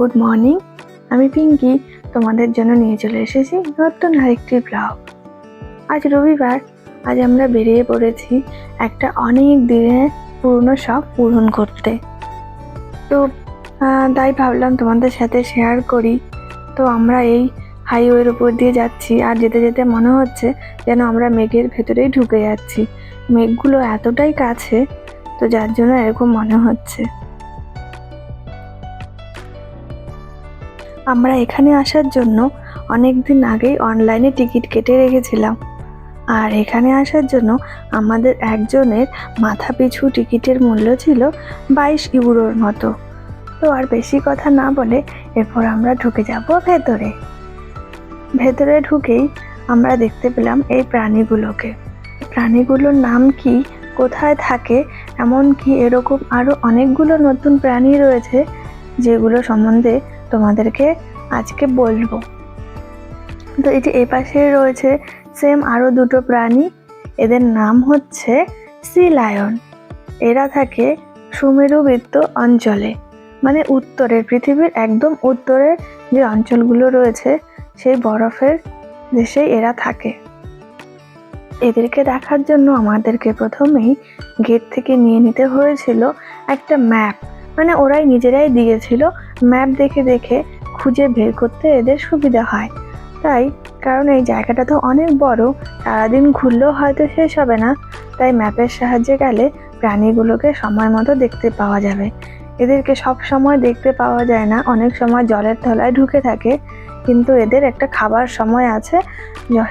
Good morning. আমি পিঙ্কি, তোমাদের জন্য নিয়ে চলে এসেছি নতুন আরেকটি ব্লগ আজ রবিবার, আজ আমরা বেরিয়ে পড়েছি একটা অনেক দিনের পুরনো শখ পূরণ করতে। তো তাই ভাবলাম তোমাদের সাথে শেয়ার করি। তো আমরা এই হাইওয়ের উপর দিয়ে যাচ্ছি আর যেতে যেতে মনে হচ্ছে যেন আমরা মেঘের ভেতরেই ঢুকে যাচ্ছি। মেঘগুলো এতটাই কাছে, তো যার জন্য এরকম মনে হচ্ছে। আমরা এখানে আসার জন্য অনেক দিন আগেই অনলাইনে টিকিট কেটে রেখেছিলাম। আর এখানে আসার জন্য আমাদের একজনের মাথা পিছু টিকিটের মূল্য ছিল বাইশ ইউরোর মতো। তো আর বেশি কথা না বলে এরপর আমরা ঢুকে যাব ভেতরে। ভেতরে ঢুকেই আমরা দেখতে পেলাম এই প্রাণীগুলোকে। প্রাণীগুলোর নাম কি, কোথায় থাকে এমন কি এরকম আরও অনেকগুলো নতুন প্রাণী রয়েছে যেগুলো সম্বন্ধে তোমাদেরকে আজকে বলব। তো এই যে এপাশে রয়েছে সেম আরও দুটো প্রাণী, এদের নাম হচ্ছে সি লায়ন এরা থাকে সুমেরুবৃত্ত অঞ্চলে মানে উত্তরের পৃথিবীর একদম উত্তরের যে অঞ্চলগুলো রয়েছে, সেই বরফের দেশেই এরা থাকে। এদেরকে দেখার জন্য আমাদেরকে প্রথমেই গেট থেকে নিয়ে নিতে হয়েছিল একটা ম্যাপ মানে ওরাই নিজেরাই দিয়েছিল ম্যাপ দেখে দেখে খুঁজে বের করতে এদের সুবিধা হয়। তাই কারণ এই জায়গাটা তো অনেক বড়, সারাদিন ঘুরলেও হয়তো শেষ হবে না। তাই ম্যাপের সাহায্যে গেলে প্রাণীগুলোকে সময় মতো দেখতে পাওয়া যাবে। এদেরকে সব সময় দেখতে পাওয়া যায় না, অনেক সময় জলের তলায় ঢুকে থাকে। কিন্তু এদের একটা খাবার সময় আছে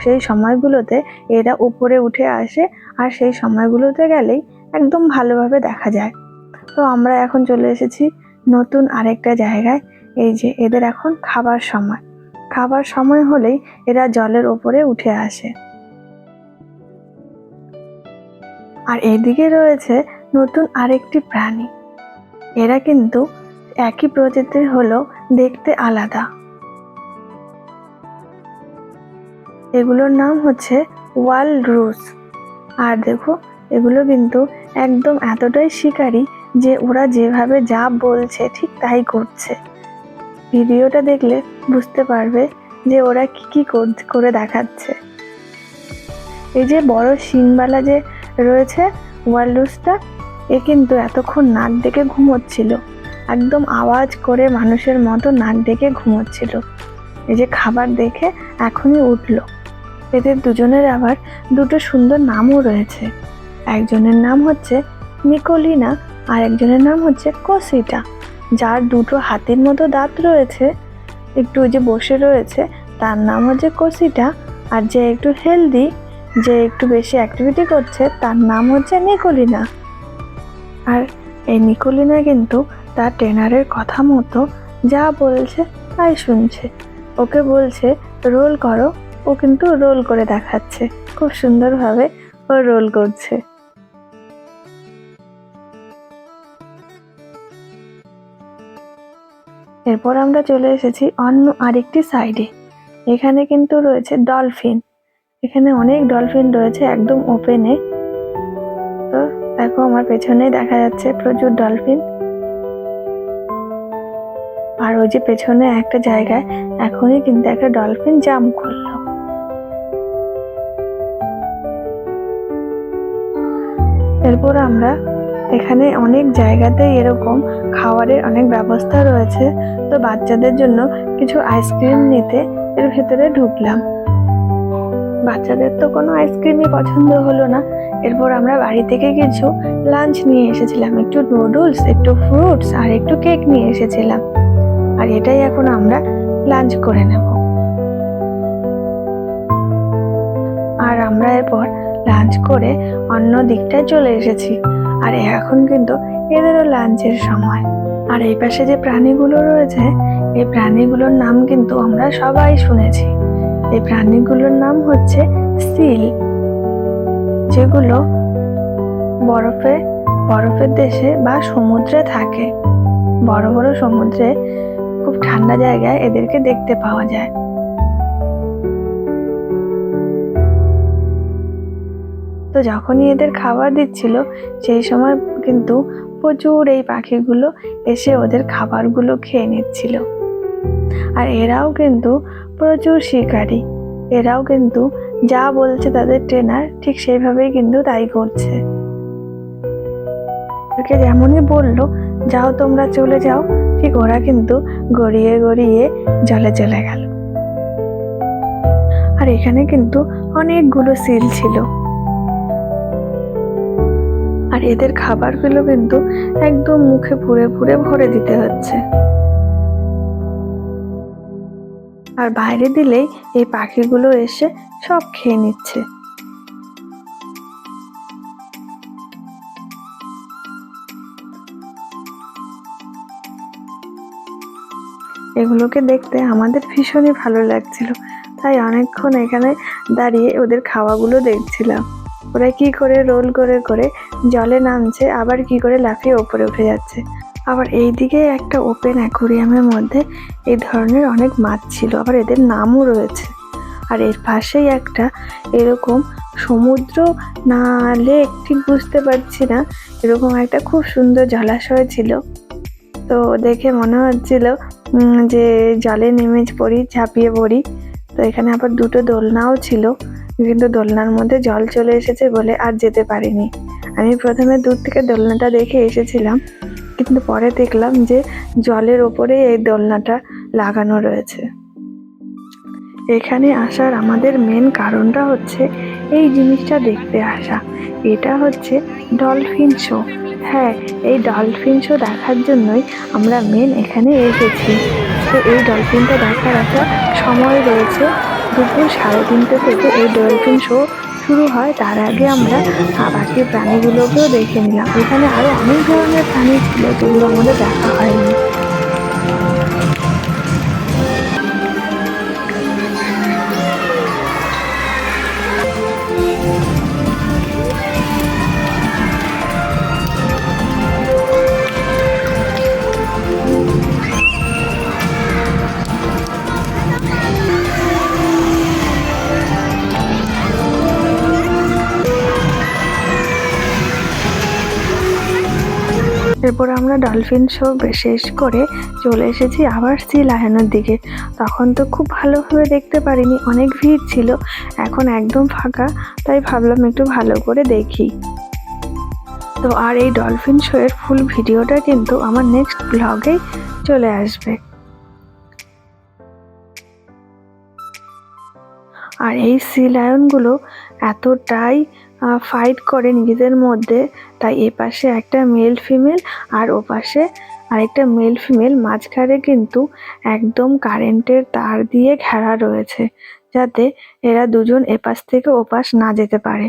সেই সময়গুলোতে এরা উপরে উঠে আসে আর সেই সময়গুলোতে গেলেই একদম ভালোভাবে দেখা যায়। তো আমরা এখন চলে এসেছি নতুন আরেকটা জায়গায়। এই যে, এদের এখন খাবার সময়। খাবার সময় হলেই এরা জলের ওপরে উঠে আসে। আর এদিকে রয়েছে নতুন আরেকটি প্রাণী। এরা কিন্তু একই প্রজাতির হলেও দেখতে আলাদা। এগুলোর নাম হচ্ছে ওয়াল রুস আর দেখো, এগুলো কিন্তু একদম এতটাই শিকারী যে ওরা যেভাবে যা বলছে ঠিক তাই করছে। ভিডিওটা দেখলে বুঝতে পারবে যে ওরা কি কি কর- দেখাচ্ছে। এই যে বড় শিংবালা যে রয়েছে ওয়ালরুসটা এ কিন্তু এতক্ষণ নাক ডেকে ঘুমোচ্ছিল। একদম আওয়াজ করে মানুষের মতো নাক ডেকে ঘুমোচ্ছিল। এই যে খাবার দেখে এখনই উঠল। এদের দুজনের আবার দুটো সুন্দর নামও রয়েছে। একজনের নাম হচ্ছে নিকোলিনা আর একজনের নাম হচ্ছে কোসিটা, যার দুটো হাতের মতো দাঁত রয়েছে, একটু যে বসে রয়েছে, তার নাম হচ্ছে কোসিটা, আর যে একটু হেলদি যে একটু বেশি অ্যাক্টিভিটি করছে, তার নাম হচ্ছে নিকোলিনা। আর এই নিকোলিনা কিন্তু তার ট্রেনারের কথা মতো যা বলছে তাই শুনছে। ওকে বলছে, রোল করো। ও কিন্তু রোল করে দেখাচ্ছে। খুব সুন্দরভাবে ও রোল করছে। এরপর আমরা চলে এসেছি অন্য আরেকটি সাইডে। এখানে কিন্তু রয়েছে ডলফিন। এখানে অনেক ডলফিন রয়েছে একদম ওপেনে তো দেখো আমার পেছনে দেখা যাচ্ছে প্রচুর ডলফিন। আর ওই যে পেছনে একটা জায়গায় এখনই কিন্তু একটা ডলফিন জাম করল। এরপর আমরা এখানে অনেক জায়গাতেই এরকম খাবারের অনেক ব্যবস্থা রয়েছে। তো বাচ্চাদের জন্য কিছু আইসক্রিম নিতে এর ভেতরে ঢুকলাম। বাচ্চাদের তো কোনো আইসক্রিমই পছন্দ হলো না। এরপর আমরা বাড়ি থেকে কিছু লাঞ্চ নিয়ে এসেছিলাম। একটু নুডলস, একটু ফ্রুটস আর একটু কেক নিয়ে এসেছিলাম। আর এটাই এখন আমরা লাঞ্চ করে নেব। আর আমরা এরপর লাঞ্চ করে অন্য দিকটায় চলে এসেছি। আর এখন কিন্তু এদেরও লাঞ্চের সময়। আর এই পাশে যে প্রাণীগুলো রয়েছে, এই প্রাণীগুলোর নাম কিন্তু আমরা সবাই শুনেছি। এই প্রাণীগুলোর নাম হচ্ছে সিল, যেগুলো বরফে, বরফের দেশে বা সমুদ্রে থাকে। বড় বড় সমুদ্রে খুব ঠান্ডা জায়গায় এদেরকে দেখতে পাওয়া যায়। যখনই এদের খাবার দিচ্ছিল, সেই সময় কিন্তু প্রচুর এই পাখিগুলো এসে ওদের খাবারগুলো খেয়ে নিচ্ছিল। আর এরাও কিন্তু প্রচুর শিকারী। এরাও কিন্তু যা বলছে তাদের ট্রেনার ঠিক সেইভাবেই কিন্তু তাই করছে। ওকে যেমনই বলল, যাও তোমরা চলে যাও। ঠিক ওরা কিন্তু গড়িয়ে গড়িয়ে জলে চলে গেল। আর এখানে কিন্তু অনেকগুলো সিল ছিল। আর এদের খাবারগুলো কিন্তু একদম মুখে পুরে পুরে ভরে দিতে হচ্ছে। আর বাইরে দিলেই এই পাখিগুলো এসে সব খেয়ে নিচ্ছে। এগুলোকে দেখতে আমাদের ভীষণই ভালো লাগছিল। তাই অনেকক্ষণ এখানে দাঁড়িয়ে ওদের খাওয়াগুলো দেখছিলাম। ওরা কি করে রোল করে করে জলে নামছে, আবার কি করে লাফিয়ে ওপরে উঠে যাচ্ছে। আবার এই দিকে একটা ওপেন অ্যাকোরিয়ামের মধ্যে এই ধরনের অনেক মাছ ছিল, আবার এদের নামও রয়েছে। আর এর পাশেই একটা এরকম সমুদ্র না লেক ঠিক বুঝতে পারছি না, এরকম একটা খুব সুন্দর জলাশয় ছিল। তো দেখে মনে হচ্ছিল যে জলে নেমে পড়ি, ঝাঁপিয়ে পড়ি। তো এখানে আবার দুটো দোলনাও ছিল। কিন্তু দোলনার মধ্যে জল চলে এসেছে বলে আর যেতে পারিনি। আমি প্রথমে দূর থেকে দোলনাটা দেখে এসেছিলাম, কিন্তু পরে দেখলাম যে জলের ওপরে এই দোলনাটা লাগানো রয়েছে। এখানে আসার আমাদের মেন কারণটা হচ্ছে এই জিনিসটা দেখতে আসা। এটা হচ্ছে ডলফিন শো হ্যাঁ এই ডলফিন শো দেখার জন্যই আমরা মেন এখানে এসেছি। তো এই ডলফিনটা দেখার একটা সময় রয়েছে দুপুর সাড়ে তিনটে থেকে এই ডলফিন শো শুরু হয়, তার আগে আমরা বাকি প্রাণীগুলোকেও দেখে নিলাম। এখানে আরও অনেক ধরনের প্রাণী ছিল যেগুলো আমাদের দেখা হয়নি। এরপর আমরা ডলফিন শো শেষ করে চলে এসেছি আবার সি লায়নের দিকে। তখন তো খুব ভালোভাবে দেখতে পারিনি, অনেক ভিড় ছিল, এখন একদম ফাঁকা, তাই ভাবলাম একটু ভালো করে দেখি। তো আর এই ডলফিন শো এর ফুল ভিডিওটা কিন্তু আমার নেক্সট ব্লগেই চলে আসবে। আর এই সি লায়নগুলো এতটাই ফাইট করে নিজেদের মধ্যে। তাই এ পাশে একটা মেল ফিমেল আর ও পাশে আরেকটা মেল ফিমেল মাঝখানে কিন্তু একদম কারেন্টের তার দিয়ে ঘেরা রয়েছে, যাতে এরা দুজন এপাশ থেকে ওপাশ না যেতে পারে।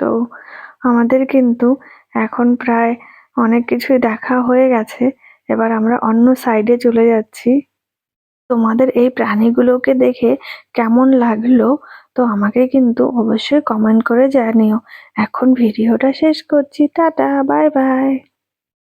তো আমাদের কিন্তু এখন প্রায় অনেক কিছুই দেখা হয়ে গেছে। এবার আমরা অন্য সাইডে চলে যাচ্ছি। তোমাদের এই প্রাণীগুলোকে দেখে কেমন লাগল? তো আমাকে কিন্তু অবশ্যই কমেন্ট করে জানিও। এখন ভিডিওটা শেষ করছি। Tata bye bye